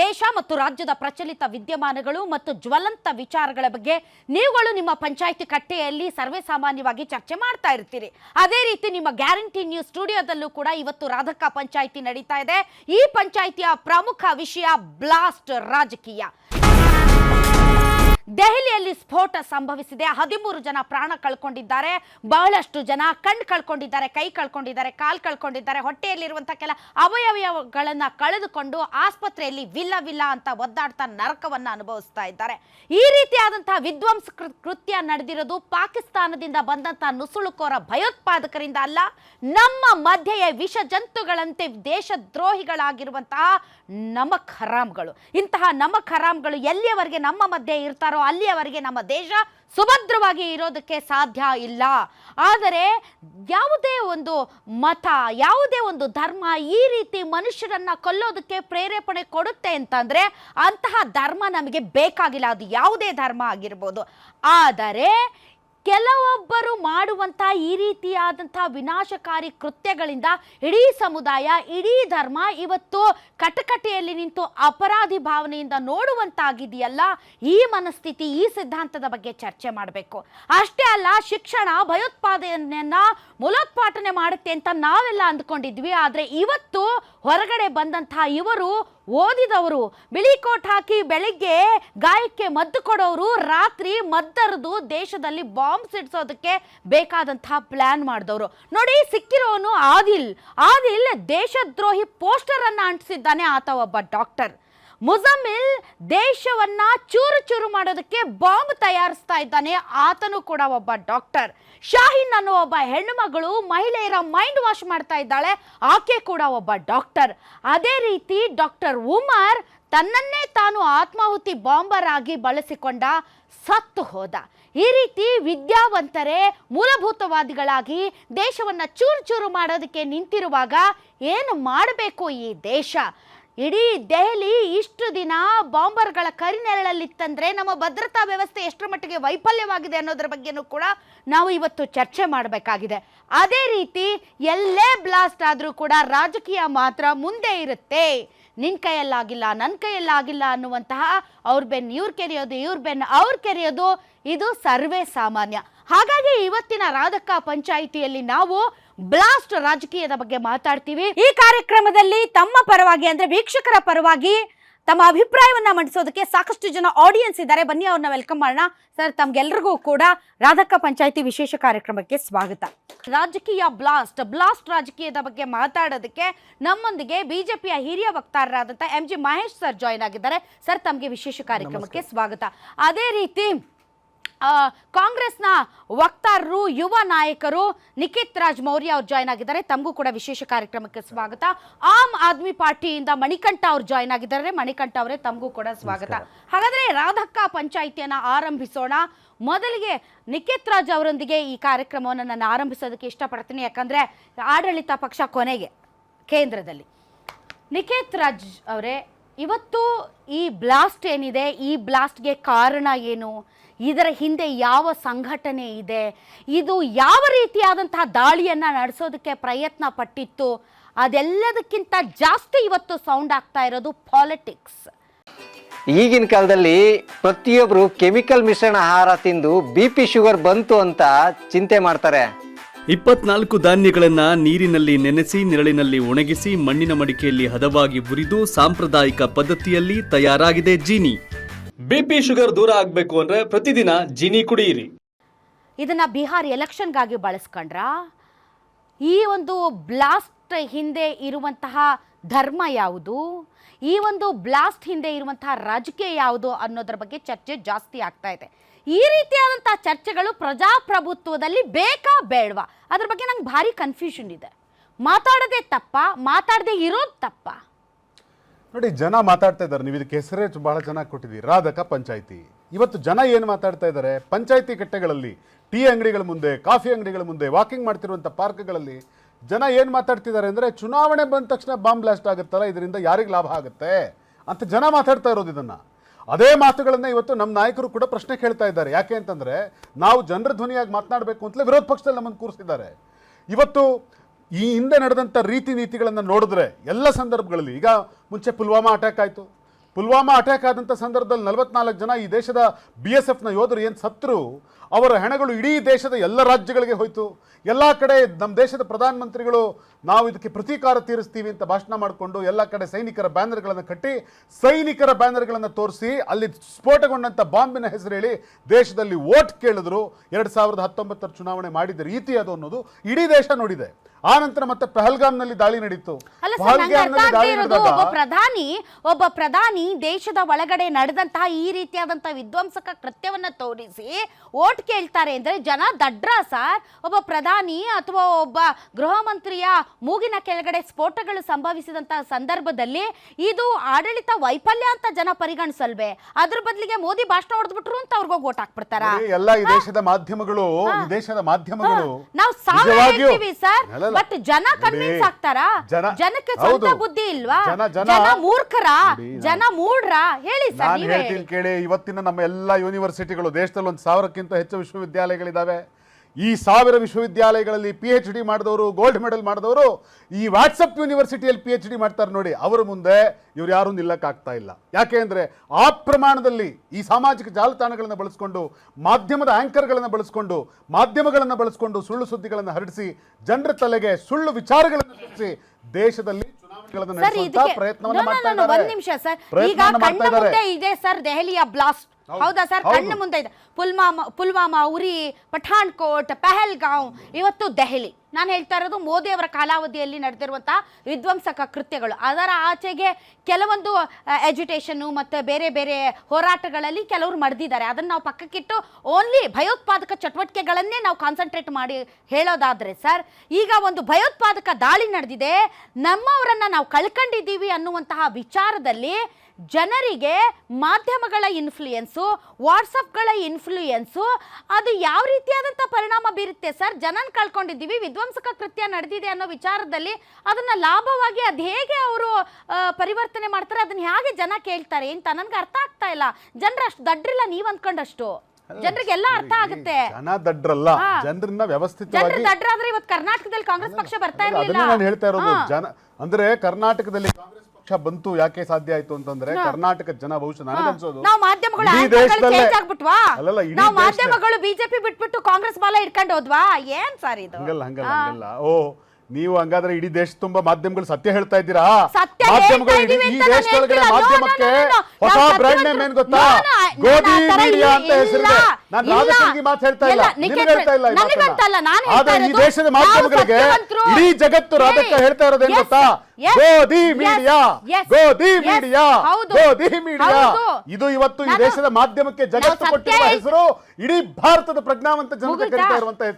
ದೇಶ ಮತ್ತು ರಾಜ್ಯದ ಪ್ರಚಲಿತ ವಿದ್ಯಮಾನಗಳು ಮತ್ತು ಜ್ವಲಂತ ವಿಚಾರಗಳ ಬಗ್ಗೆ ನೀವುಗಳು ನಿಮ್ಮ ಪಂಚಾಯಿತಿ ಕಟ್ಟೆಯಲ್ಲಿ ಸರ್ವೇ ಸಾಮಾನ್ಯವಾಗಿ ಚರ್ಚೆ ಮಾಡ್ತಾ ಇರ್ತೀರಿ. ಅದೇ ರೀತಿ ನಿಮ್ಮ ಗ್ಯಾರಂಟಿ ನ್ಯೂಸ್ ಸ್ಟುಡಿಯೋದಲ್ಲೂ ಕೂಡ ಇವತ್ತು ರಾಧಕ್ಕ ಪಂಚಾಯಿತಿ ನಡೀತಾ ಇದೆ. ಈ ಪಂಚಾಯಿತಿಯ ಪ್ರಮುಖ ವಿಷಯ ಬ್ಲಾಸ್ಟ್ ರಾಜಕೀಯ. ದೆಹಲಿಯಲ್ಲಿ ಸ್ಫೋಟ ಸಂಭವಿಸಿದೆ. ಹದಿಮೂರು ಜನ ಪ್ರಾಣ ಕಳ್ಕೊಂಡಿದ್ದಾರೆ. ಬಹಳಷ್ಟು ಜನ ಕಣ್ಣು ಕಳ್ಕೊಂಡಿದ್ದಾರೆ, ಕೈ ಕಳ್ಕೊಂಡಿದ್ದಾರೆ, ಕಾಲು ಕಳ್ಕೊಂಡಿದ್ದಾರೆ. ಹೊಟ್ಟೆಯಲ್ಲಿರುವಂತಹ ಕೆಲ ಅವಯವಗಳನ್ನ ಕಳೆದುಕೊಂಡು ಆಸ್ಪತ್ರೆಯಲ್ಲಿ ವಿಲ್ಲ ವಿಲ್ಲ ಅಂತ ಒದ್ದಾಡ್ತಾ ನರಕವನ್ನ ಅನುಭವಿಸ್ತಾ ಇದ್ದಾರೆ. ಈ ರೀತಿಯಾದಂತಹ ವಿದ್ವಂಸ ಕೃತ್ಯ ನಡೆದಿರೋದು ಪಾಕಿಸ್ತಾನದಿಂದ ಬಂದಂತಹ ನುಸುಳುಕೋರ ಭಯೋತ್ಪಾದಕರಿಂದ ಅಲ್ಲ, ನಮ್ಮ ಮಧ್ಯೆಯ ವಿಷ ಜಂತುಗಳಂತೆ ದೇಶದ್ರೋಹಿಗಳಾಗಿರುವಂತಹ ನಮಕ್ ಹರಾಮ್ಗಳು. ಇಂತಹ ನಮಕ್ ಹರಾಮ್ಗಳು ಎಲ್ಲಿಯವರೆಗೆ ನಮ್ಮ ಮಧ್ಯೆ ಇರ್ತಾರೋ ಅಲ್ಲಿಯವರೆಗೆ ನಮ್ಮ ದೇಶ ಸುಭದ್ರವಾಗಿ ಇರೋದಕ್ಕೆ ಸಾಧ್ಯ ಇಲ್ಲ. ಆದರೆ ಯಾವುದೇ ಒಂದು ಮತ, ಯಾವುದೇ ಒಂದು ಧರ್ಮ ಈ ರೀತಿ ಮನುಷ್ಯರನ್ನ ಕೊಲ್ಲೋದಕ್ಕೆ ಪ್ರೇರೇಪಣೆ ಕೊಡುತ್ತೆ ಅಂತಂದರೆ ಅಂತಹ ಧರ್ಮ ನಮಗೆ ಬೇಕಾಗಿಲ್ಲ. ಅದು ಯಾವುದೇ ಧರ್ಮ ಆಗಿರ್ಬೋದು. ಆದರೆ ಕೆಲವೊಬ್ಬರು ಮಾಡುವಂಥ ಈ ರೀತಿಯಾದಂಥ ವಿನಾಶಕಾರಿ ಕೃತ್ಯಗಳಿಂದ ಇಡೀ ಸಮುದಾಯ, ಇಡೀ ಧರ್ಮ ಇವತ್ತು ಕಟಕಟೆಯಲ್ಲಿ ನಿಂತು ಅಪರಾಧಿ ಭಾವನೆಯಿಂದ ನೋಡುವಂತಾಗಿದೆಯಲ್ಲ? ಈ ಮನಸ್ಥಿತಿ, ಈ ಸಿದ್ಧಾಂತದ ಬಗ್ಗೆ ಚರ್ಚೆ ಮಾಡಬೇಕು. ಅಷ್ಟೇ ಅಲ್ಲ, ಶಿಕ್ಷಣ ಭಯೋತ್ಪಾದನೆಯನ್ನು ಮೂಲೋತ್ಪಾಟನೆ ಮಾಡುತ್ತೆ ಅಂತ ನಾವೆಲ್ಲ ಅಂದ್ಕೊಂಡಿದ್ವಿ. ಆದರೆ ಇವತ್ತು ಹೊರಗಡೆ ಬಂದಂತಹ ಇವರು ಓದಿದವರು, ಬಿಳಿ ಕೋಟ್ ಹಾಕಿ ಬೆಳಿಗ್ಗೆ ಗಾಯಕ್ಕೆ ಮದ್ದು ಕೊಡೋರು ರಾತ್ರಿ ಮದ್ದರದು ದೇಶದಲ್ಲಿ ಬಾಂಬ್ ಸಿಡಿಸೋದಕ್ಕೆ ಬೇಕಾದಂತಹ ಪ್ಲಾನ್ ಮಾಡಿದವರು. ನೋಡಿ, ಸಿಕ್ಕಿರೋನು ಆದಿಲ್. ಆದಿಲ್ ದೇಶದ್ರೋಹಿ ಪೋಸ್ಟರ್ ಅನ್ನ ಅಂಟಿಸಿದ್ದಾನೆ ಆತ ಒಬ್ಬ ಡಾಕ್ಟರ್. ಮುಜಮ್ಮಿಲ್ ದೇಶವನ್ನ ಚೂರು ಚೂರು ಮಾಡೋದಕ್ಕೆ ಬಾಂಬ್ ತಯಾರಿಸ್ತಾ ಇದ್ದಾನೆ. ಆತನು ಕೂಡ ಒಬ್ಬ ಡಾಕ್ಟರ್. ಶಾಹಿನ್ ಅನ್ನೋ ಒಬ್ಬ ಹೆಣ್ಣು ಮಗಳು ಮಹಿಳೆಯರ ಮೈಂಡ್ ವಾಶ್ ಮಾಡ್ತಾ ಇದ್ದಾಳೆ. ಆಕೆ ಕೂಡ ಒಬ್ಬ ಡಾಕ್ಟರ್. ಅದೇ ರೀತಿ ಡಾಕ್ಟರ್ ಉಮರ್ ತನ್ನನ್ನೇ ತಾನು ಆತ್ಮಾಹುತಿ ಬಾಂಬರ್ ಆಗಿ ಬಳಸಿಕೊಂಡ ಸತ್ತು ಹೋದ. ಈ ರೀತಿ ವಿದ್ಯಾವಂತರೇ, ಮೂಲಭೂತವಾದಿಗಳಾಗಿ ದೇಶವನ್ನ ಚೂರು ಚೂರು ಮಾಡೋದಕ್ಕೆ ನಿಂತಿರುವಾಗ ಏನು ಮಾಡಬೇಕು ಈ ದೇಶ? ಇಡೀ ದೆಹಲಿ ಇಷ್ಟು ದಿನ ಬಾಂಬರ್ಗಳ ಕರಿನೆರಳಲ್ಲಿತ್ತಂದ್ರೆ ನಮ್ಮ ಭದ್ರತಾ ವ್ಯವಸ್ಥೆ ಎಷ್ಟರ ಮಟ್ಟಿಗೆ ವೈಫಲ್ಯವಾಗಿದೆ ಅನ್ನೋದ್ರ ಬಗ್ಗೆನೂ ಕೂಡ ನಾವು ಇವತ್ತು ಚರ್ಚೆ ಮಾಡಬೇಕಾಗಿದೆ. ಅದೇ ರೀತಿ ಎಲ್ಲೇ ಬ್ಲಾಸ್ಟ್ ಆದರೂ ಕೂಡ ರಾಜಕೀಯ ಮಾತ್ರ ಮುಂದೆ ಇರುತ್ತೆ. ನಿನ್ನ ಕೈಯಲ್ಲಾಗಿಲ್ಲ ನನ್ನ ಕೈಯಲ್ಲಾಗಿಲ್ಲ ಅನ್ನುವಂತಹ ಅವ್ರ ಬೆನ್ ಇವ್ರು ಕೆರೆಯೋದು, ಇವ್ರ ಬೆನ್ ಅವ್ರು ಕೆರೆಯೋದು, ಇದು ಸರ್ವೇ ಸಾಮಾನ್ಯ. ಹಾಗಾಗಿ ಇವತ್ತಿನ ರಾಧಕ್ಕ ಪಂಚಾಯಿತಿಯಲ್ಲಿ ನಾವು ಬ್ಲಾಸ್ಟ್ ರಾಜಕೀಯದ ಬಗ್ಗೆ ಮಾತಾಡ್ತೀವಿ. ಈ ಕಾರ್ಯಕ್ರಮದಲ್ಲಿ ತಮ್ಮ ಪರವಾಗಿ ಅಂದ್ರೆ ವೀಕ್ಷಕರ ಪರವಾಗಿ ತಮ್ಮ ಅಭಿಪ್ರಾಯವನ್ನ ಮಂಡಿಸೋದಕ್ಕೆ ಸಾಕಷ್ಟು ಜನ ಆಡಿಯನ್ಸ್ ಇದ್ದಾರೆ. ಬನ್ನಿ ಅವ್ರನ್ನ ವೆಲ್ಕಮ್ ಮಾಡೋಣ. ಸರ್ ತಮ್ಗೆಲ್ರಿಗೂ ಕೂಡ ರಾಧಕ್ಕ ಪಂಚಾಯಿತಿ ವಿಶೇಷ ಕಾರ್ಯಕ್ರಮಕ್ಕೆ ಸ್ವಾಗತ. ರಾಜಕೀಯ ಬ್ಲಾಸ್ಟ್ ಬ್ಲಾಸ್ಟ್ ರಾಜಕೀಯದ ಬಗ್ಗೆ ಮಾತಾಡೋದಕ್ಕೆ ನಮ್ಮೊಂದಿಗೆ ಬಿಜೆಪಿಯ ಹಿರಿಯ ವಕ್ತಾರರಾದಂಥ M G Mahesh sir join ಆಗಿದ್ದಾರೆ. ಸರ್ ತಮಗೆ ವಿಶೇಷ ಕಾರ್ಯಕ್ರಮಕ್ಕೆ ಸ್ವಾಗತ. ಅದೇ ರೀತಿ ಕಾಂಗ್ರೆಸ್ನ ವಕ್ತಾರರು ಯುವ ನಾಯಕರು ನಿಖಿತ್ ರಾಜ್ ಮೌರ್ಯ ಅವ್ರು ಜಾಯ್ನ್ ಆಗಿದ್ದಾರೆ. ತಮಗೂ ಕೂಡ ವಿಶೇಷ ಕಾರ್ಯಕ್ರಮಕ್ಕೆ ಸ್ವಾಗತ. ಆಮ್ ಆದ್ಮಿ ಪಾರ್ಟಿಯಿಂದ ಮಣಿಕಂಠ ಅವ್ರು ಜಾಯ್ನ್ ಆಗಿದ್ದಾರೆ. ಮಣಿಕಂಠ ಅವರೇ ತಮಗೂ ಕೂಡ ಸ್ವಾಗತ. ಹಾಗಾದ್ರೆ ರಾಧಕ್ಕ ಪಂಚಾಯಿತಿಯನ್ನ ಆರಂಭಿಸೋಣ. ಮೊದಲಿಗೆ ನಿಖಿತ್ ರಾಜ್ ಅವರೊಂದಿಗೆ ಈ ಕಾರ್ಯಕ್ರಮವನ್ನು ನಾನು ಆರಂಭಿಸೋದಕ್ಕೆ ಇಷ್ಟಪಡ್ತೀನಿ. ಯಾಕಂದ್ರೆ ಆಡಳಿತ ಪಕ್ಷ ಕೊನೆಗೆ ಕೇಂದ್ರದಲ್ಲಿ. ನಿಖಿತ್ ರಾಜ್ ಅವರೇ ಇವತ್ತು ಈ ಬ್ಲಾಸ್ಟ್ ಏನಿದೆ, ಈ ಬ್ಲಾಸ್ಟ್ಗೆ ಕಾರಣ ಏನು? ಇದರ ಹಿಂದೆ ಯಾವ ಸಂಘಟನೆ ಇದೆ? ಇದು ಯಾವ ರೀತಿಯಾದಂತಹ ದಾಳಿಯನ್ನು ನಡೆಸೋದಕ್ಕೆ ಪ್ರಯತ್ನ ಪಟ್ಟಿತ್ತು? ಅದೆಲ್ಲದಕ್ಕಿಂತ ಜಾಸ್ತಿ ಇವತ್ತು ಸೌಂಡ್ ಆಗ್ತಾ ಇರೋದು ಪಾಲಿಟಿಕ್ಸ್. ಈಗಿನ ಕಾಲದಲ್ಲಿ ಪ್ರತಿಯೊಬ್ಬರು ಕೆಮಿಕಲ್ ಮಿಶ್ರಣ ಆಹಾರ ತಿಂದು ಬಿ ಪಿ ಶುಗರ್ ಬಂತು ಅಂತ ಚಿಂತೆ ಮಾಡ್ತಾರೆ. ಇಪ್ಪತ್ನಾಲ್ಕು ಧಾನ್ಯಗಳನ್ನ ನೀರಿನಲ್ಲಿ ನೆನೆಸಿ ನೆರಳಿನಲ್ಲಿ ಒಣಗಿಸಿ ಮಣ್ಣಿನ ಮಡಿಕೆಯಲ್ಲಿ ಹದವಾಗಿ ಹುರಿದು ಸಾಂಪ್ರದಾಯಿಕ ಪದ್ಧತಿಯಲ್ಲಿ ತಯಾರಾಗಿದೆ ಜೀನಿ. ಬಿಪಿ ಶುಗರ್ ದೂರ ಆಗಬೇಕು ಅಂದ್ರೆ ಪ್ರತಿದಿನ ಜೀನಿ ಕುಡಿಯಿರಿ. ಇದನ್ನ ಬಿಹಾರ್ ಎಲೆಕ್ಷನ್ಗಾಗಿ ಬಳಸ್ಕೊಂಡ್ರ? ಈ ಒಂದು ಬ್ಲಾಸ್ಟ್ ಹಿಂದೆ ಇರುವಂತಹ ಧರ್ಮ ಯಾವುದು? ಈ ಒಂದು ಬ್ಲಾಸ್ಟ್ ಹಿಂದೆ ಇರುವಂತಹ ರಾಜಕೀಯ ಯಾವುದು ಅನ್ನೋದ್ರ ಬಗ್ಗೆ ಚರ್ಚೆ ಜಾಸ್ತಿ ಆಗ್ತಾ ಇದೆ. ಈ ರೀತಿಯಾದಂತಹ ಚರ್ಚೆಗಳು ಪ್ರಜಾಪ್ರಭುತ್ವದಲ್ಲಿ ಬೇಕಾ ಬೇಡವಾ? ಅದ್ರ ಬಗ್ಗೆ ನಂಗೆ ಭಾರಿ ಕನ್ಫ್ಯೂಷನ್ ಇದೆ. ಮಾತಾಡದೆ ತಪ್ಪ, ಮಾತಾಡದೆ ಇರೋದು ತಪ್ಪ? ನೋಡಿ, ಜನ ಮಾತಾಡ್ತಾ ಇದ್ದಾರೆ. ನೀವು ಇದಕ್ಕೆ ಹೆಸರೇ ಬಹಳ ಚೆನ್ನಾಗಿ ಕೊಟ್ಟಿದ್ದೀರಿ. ರಾಧಕ ಪಂಚಾಯಿತಿ. ಇವತ್ತು ಜನ ಏನು ಮಾತಾಡ್ತಾ ಇದ್ದಾರೆ? ಪಂಚಾಯಿತಿ ಕಟ್ಟೆಗಳಲ್ಲಿ ಟೀ ಅಂಗಡಿಗಳ ಮುಂದೆ, ಕಾಫಿ ಅಂಗಡಿಗಳ ಮುಂದೆ ವಾಕಿಂಗ್ ಮಾಡ್ತಿರುವಂಥ ಪಾರ್ಕ್ಗಳಲ್ಲಿ ಜನ ಏನು ಮಾತಾಡ್ತಿದ್ದಾರೆ ಅಂದರೆ ಚುನಾವಣೆ ಬಂದ ತಕ್ಷಣ ಬಾಂಬ್ ಬ್ಲಾಸ್ಟ್ ಆಗುತ್ತಲ್ಲ, ಇದರಿಂದ ಯಾರಿಗೆ ಲಾಭ ಆಗುತ್ತೆ ಅಂತ ಜನ ಮಾತಾಡ್ತಾ ಇರೋದು ಇದನ್ನು. ಅದೇ ಮಾತುಗಳನ್ನು ಇವತ್ತು ನಮ್ಮ ನಾಯಕರು ಕೂಡ ಪ್ರಶ್ನೆ ಕೇಳ್ತಾ ಇದ್ದಾರೆ. ಯಾಕೆ ಅಂತಂದರೆ ನಾವು ಜನರ ಧ್ವನಿಯಾಗಿ ಮಾತನಾಡಬೇಕು ಅಂತಲೇ ವಿರೋಧ ಪಕ್ಷದಲ್ಲಿ ನಮ್ಮನ್ನು ಕೂರಿಸಿದ್ದಾರೆ. ಇವತ್ತು ಈ ಹಿಂದೆ ನಡೆದಂಥ ರೀತಿ ನೀತಿಗಳನ್ನು ನೋಡಿದ್ರೆ ಎಲ್ಲ ಸಂದರ್ಭಗಳಲ್ಲಿ, ಈಗ ಮುಂಚೆ ಪುಲ್ವಾಮಾ ಅಟ್ಯಾಕ್ ಆಯಿತು ಪುಲ್ವಾಮಾ ಅಟ್ಯಾಕ್ ಆದಂಥ ಸಂದರ್ಭದಲ್ಲಿ ನಲವತ್ನಾಲ್ಕು ಜನ ಈ ದೇಶದ ಬಿ ಎಸ್ ಎಫ್ನ ಯೋಧರು ಏನು ಸತ್ರು? ಅವರ ಹೆಣಗಳು ಇಡೀ ದೇಶದ ಎಲ್ಲ ರಾಜ್ಯಗಳಿಗೆ ಹೋಯಿತು. ಎಲ್ಲ ಕಡೆ ನಮ್ಮ ದೇಶದ ಪ್ರಧಾನಮಂತ್ರಿಗಳು ನಾವು ಇದಕ್ಕೆ ಪ್ರತೀಕಾರ ತೀರಿಸ್ತೀವಿ ಅಂತ ಭಾಷಣ ಮಾಡಿಕೊಂಡು ಎಲ್ಲ ಕಡೆ ಸೈನಿಕರ ಬ್ಯಾನರ್ಗಳನ್ನು ಕಟ್ಟಿ ಸೈನಿಕರ ಬ್ಯಾನರ್ಗಳನ್ನು ತೋರಿಸಿ ಅಲ್ಲಿ ಸ್ಫೋಟಗೊಂಡಂಥ ಬಾಂಬಿನ ಹೆಸರು ಹೇಳಿ ದೇಶದಲ್ಲಿ ವೋಟ್ ಕೇಳಿದ್ರು. ಎರಡು ಸಾವಿರದ ಹತ್ತೊಂಬತ್ತರ ಚುನಾವಣೆ ಮಾಡಿದ ರೀತಿ ಅದು ಅನ್ನೋದು ಇಡೀ ದೇಶ ನೋಡಿದೆ. ಆ ನಂತರ ಮತ್ತೆ ಪಹಲ್ಗಾಮ್ನಲ್ಲಿ ದಾಳಿ ನಡೀತು. ಪ್ರಧಾನಿ ಒಬ್ಬ ಪ್ರಧಾನಿ ಪ್ರಧಾನಿ ದೇಶದ ಒಳಗಡೆ ನಡೆದಂತಹ ಈ ರೀತಿಯಾದಂತಹ ವಿಧ್ವಂಸಕ ಕೃತ್ಯವನ್ನ ತೋರಿಸಿ ಓಟ್ ಕೇಳ್ತಾರೆ ಅಂದ್ರೆ ಜನ ದಡ್ರ ಸರ್. ಒಬ್ಬ ಪ್ರಧಾನಿ ಅಥವಾ ಒಬ್ಬ ಗೃಹ ಮಂತ್ರಿಯ ಮೂಗಿನ ಕೆಳಗಡೆ ಸ್ಫೋಟಗಳು ಸಂಭವಿಸಿದಂತಹ ಸಂದರ್ಭದಲ್ಲಿ ಇದು ಆಡಳಿತ ವೈಫಲ್ಯ ಅಂತ ಜನ ಪರಿಗಣಿಸಲ್ವೇ? ಅದ್ರ ಬದಲಿಗೆ ಮೋದಿ ಭಾಷಣ ಹೊಡೆದ್ಬಿಟ್ರು ಅಂತ ಅವ್ರಿಗೆ ಓಟ್ ಹಾಕ್ಬಿಡ್ತಾರ? ಎಲ್ಲ ಈ ದೇಶದ ಮಾಧ್ಯಮಗಳು ಈ ದೇಶದ ಮಾಧ್ಯಮಗಳು ನಾವು ಸಾವಿರ ಹೇಳ್ತೀವಿ ಸರ್. ಬಟ್ ಜನ ಕನ್ವಿನ್ಸ್ ಆಗ್ತಾರಾ? ಜನಕ್ಕೆ ಸ್ವಂತ ಬುದ್ಧಿ ಇಲ್ವಾ? ಜನ ಮೂರ್ಖರ? ಜನ ಮೂಡ್ರ? ಹೇಳಿ ಸರ್ ನಾನು ನೀವೇ. ಹೇಳ್ತೀನಿ ಹೇಳಿ. ಕೇಳಿ ಇವತ್ತಿನ ನಮ್ಮ ಎಲ್ಲ ಯೂನಿವರ್ಸಿಟಿಗಳು ದೇಶದಲ್ಲಿ ಒಂದು ಸಾವಿರಕ್ಕಿಂತ ಹೆಚ್ಚು ವಿಶ್ವವಿದ್ಯಾಲಯಗಳಿದ್ದಾವೆ ಈ ಸಾವಿರ ವಿಶ್ವವಿದ್ಯಾಲಯಗಳಲ್ಲಿ ಪಿ ಎಚ್ ಡಿ ಮಾಡಿದವರು ಗೋಲ್ಡ್ ಮೆಡಲ್ ಮಾಡಿದವರು ಈ ವಾಟ್ಸಪ್ ಯೂನಿವರ್ಸಿಟಿಯಲ್ಲಿ ಪಿ ಎಚ್ ಡಿ ಮಾಡ್ತಾರೆ ನೋಡಿ ಅವರ ಮುಂದೆ ಇವ್ರು ಯಾರೂ ನಿಲ್ಲಕ್ಕಾಗ್ತಾ ಇಲ್ಲ. ಯಾಕೆ ಅಂದರೆ ಆ ಪ್ರಮಾಣದಲ್ಲಿ ಈ ಸಾಮಾಜಿಕ ಜಾಲತಾಣಗಳನ್ನು ಬಳಸ್ಕೊಂಡು ಮಾಧ್ಯಮದ ಆ್ಯಂಕರ್ಗಳನ್ನು ಬಳಸ್ಕೊಂಡು ಮಾಧ್ಯಮಗಳನ್ನು ಬಳಸ್ಕೊಂಡು ಸುಳ್ಳು ಸುದ್ದಿಗಳನ್ನು ಹರಡಿಸಿ ಜನರ ತಲೆಗೆ ಸುಳ್ಳು ವಿಚಾರಗಳನ್ನು ಹರಡಿಸಿ ದೇಶದಲ್ಲಿ ಸರ್ ನಡೆಸುವಂತ ಇದಕ್ಕೆ ಪ್ರಯತ್ನವನ್ನ ಮಾಡ್ತಾ ಇದ್ದಾರೆ. ಒಂದ್ ನಿಮಿಷ ಸರ್. ಈಗ ಪ್ರಯತ್ನವನ್ನ ಕಣ್ಣ ಇದ್ದಾರೆ. ಮುಂದೆ ಇದೆ ಸರ್ ದೆಹಲಿಯ ಬ್ಲಾಸ್ಟ್ ಹೌದಾ. ಸರ್. ಕಣ್ಣು ಮುಂದೆ ಇದೆ. ಪುಲ್ವಾಮಾ ಪುಲ್ವಾಮಾ ಉರಿ ಪಠಾಣ್ಕೋಟ್ ಪೆಹಲ್ಗಾಂವ್ ಇವತ್ತು ದೆಹಲಿ. ನಾನು ಹೇಳ್ತಾ ಇರೋದು ಮೋದಿ ಅವರ ಕಾಲಾವಧಿಯಲ್ಲಿ ನಡೆದಿರುವಂತಹ ವಿಧ್ವಂಸಕ ಕೃತ್ಯಗಳು. ಅದರ ಆಚೆಗೆ ಕೆಲವೊಂದು ಎಜುಟೇಷನ್ನು ಮತ್ತು ಬೇರೆ ಬೇರೆ ಹೋರಾಟಗಳಲ್ಲಿ ಕೆಲವರು ಮಡ್ದಿದ್ದಾರೆ. ಅದನ್ನು ನಾವು ಪಕ್ಕಕ್ಕಿಟ್ಟು ಓನ್ಲಿ ಭಯೋತ್ಪಾದಕ ಚಟುವಟಿಕೆಗಳನ್ನೇ ನಾವು ಕಾನ್ಸಂಟ್ರೇಟ್ ಮಾಡಿ ಹೇಳೋದಾದ್ರೆ ಸರ್ ಈಗ ಒಂದು ಭಯೋತ್ಪಾದಕ ದಾಳಿ ನಡೆದಿದೆ. ನಮ್ಮವರನ್ನ ನಾವು ಕಳ್ಕೊಂಡಿದ್ದೀವಿ ಅನ್ನುವಂತಹ ವಿಚಾರದಲ್ಲಿ ಜನರಿಗೆ ಮಾಧ್ಯಮಗಳ ಇನ್ಫ್ಲೂಯೆನ್ಸು ವಾಟ್ಸಪ್ಗಳ ಇನ್ಫ್ಲೂಯೆನ್ಸು ಅದು ಯಾವ ರೀತಿಯಾದಂಥ ಪರಿಣಾಮ ಬೀರುತ್ತೆ? ಸರ್ ಜನನ ಕಳ್ಕೊಂಡಿದ್ದೀವಿ ವಿಧ್ವಂಸಕ ಕೃತ್ಯ ನಡೆದಿದೆ ಅನ್ನೋ ವಿಚಾರದಲ್ಲಿ ಅದನ್ನ ಲಾಭವಾಗಿ ಅದು ಹೇಗೆ ಅವರು ಪರಿವರ್ತನೆ ಮಾಡ್ತಾರೆ? ಅದನ್ನ ಹೇಗೆ ಜನ ಕೇಳ್ತಾರೆ ಅಂತ ನನಗೆ ಅರ್ಥ ಆಗ್ತಾ ಇಲ್ಲ. ಜನರು ಅಷ್ಟು ದಡ್ರಿಲ್ಲ ನೀವು ಅಂದ್ಕೊಂಡಷ್ಟು ಜನರಿಗೆಲ್ಲ ಅರ್ಥ ಆಗುತ್ತೆ. ಜನ ದಡ್ರಲ್ಲ. ಜನರನ್ನ ಜನರು ವ್ಯವಸ್ಥಿತವಾಗಿ ದಡ್ರಾದ್ರೆ ಇವತ್ತು ಕರ್ನಾಟಕದಲ್ಲಿ ಕಾಂಗ್ರೆಸ್ ಪಕ್ಷ ಬರ್ತಾ ಇರಲಿಲ್ಲ. ನಾನು ಹೇಳ್ತಾ ಇರೋದು ಜನ ಅಂದ್ರೆ ಕರ್ನಾಟಕದಲ್ಲಿ ಪಕ್ಷ ಬಂತು ಯಾಕೆ ಸಾಧ್ಯ ಆಯ್ತು ಅಂತಂದ್ರೆ ಕರ್ನಾಟಕ ಜನ ಬಹುಶಃ ನನಗನ್ಸೋದು ನಾವು ಮಾಧ್ಯಮಗಳು ಇಡೀ ಆಂಕರ್ಗಳು ದೇಶದಲ್ಲೇ ಆಗ್ಬಿಟ್ವಾ ಅಲ್ಲಲ್ಲ ಇಡೀ ನಾವು ಮಾಧ್ಯಮಗಳು ಬಿಜೆಪಿ ಬಿಟ್ಬಿಟ್ಟು ಕಾಂಗ್ರೆಸ್ ಬಾಲ ಇಟ್ಕೊಂಡು ಹೋದ್ವಾ? ಏನ್ ಸರ್ ಇದು? ಹಂಗಲ್ಲ ಹಂಗಲ್ಲ ಹಂಗಲ್ಲ. ಓ ನೀವು ಹಂಗಾದ್ರೆ ಇಡೀ ದೇಶ ತುಂಬಾ ಮಾಧ್ಯಮಗಳು ಸತ್ಯ ಹೇಳ್ತಾ ಇದ್ದೀರಾ ಸತ್ಯ ಮಾಧ್ಯಮಗಳು ಹೇಳ್ತಾ ಇಡೀ ಇದೀವಿ ಈ ಅಂತ ನಾನು ದೇಶದೊಳಗಡೆ ಹೇಳ್ತಿಲ್ಲ. ಮಾಧ್ಯಮಕ್ಕೆ no, no, no, no. ಹೊಸ ನಾವು ಬ್ರ್ಯಾಂಡ್ ನೇಮ್ ಏನ್ ಗೊತ್ತಾ No, no, ನಾನು ಗೋಧಿ ಆ ಥರ ಮೀಡಿಯಾ ಅಂತ ಇಲ್ಲ, ಹೆಸರಿದೆ ನಾನು ಇಲ್ಲ. ರಾಧಕನಿಗೆ ಮಾತು ಹೇಳ್ತಾ ಇಲ್ಲ ಇಲ್ಲ, ನಿನಗೆ ಹೇಳ್ತಾ ಇಲ್ಲ ಈ ಮಾತನ್ನ. ನಾನು ಹೇಳ್ತಾ ಆದ್ರೆ ಈ ಇರೋದು ದೇಶದ ನಾವು ಮಾಧ್ಯಮಗಳಿಗೆ ಸತ್ಯವಂತರು. ಇಡೀ ಜಗತ್ತು ರಾಜಕೀಯ ಹೇಳಿ. ಹೇಳ್ತಾ ಇರೋದು Yes, ಗೊತ್ತಾ yes, Godi yes, media yes, Godi yes, media ಹೌದು. ಗೋಧಿ ಮೀಡಿಯಾ ಹೌದು. ಇದು ಇವತ್ತು ಈ ನಾನು- ದೇಶದ ಮಾಧ್ಯಮಕ್ಕೆ ಜಗತ್ತು ಸತ್ಯ ಕೊಟ್ಟಿರುವ ಹೇಳ್- ಹೆಸರು ಇಡೀ ಭಾರತದ ಪ್ರಜ್ಞಾವಂತ ಜನತೆ ಮುಗಿತಾ? ಕರಿತಾ ಇರುವಂತ ಹೆಸರು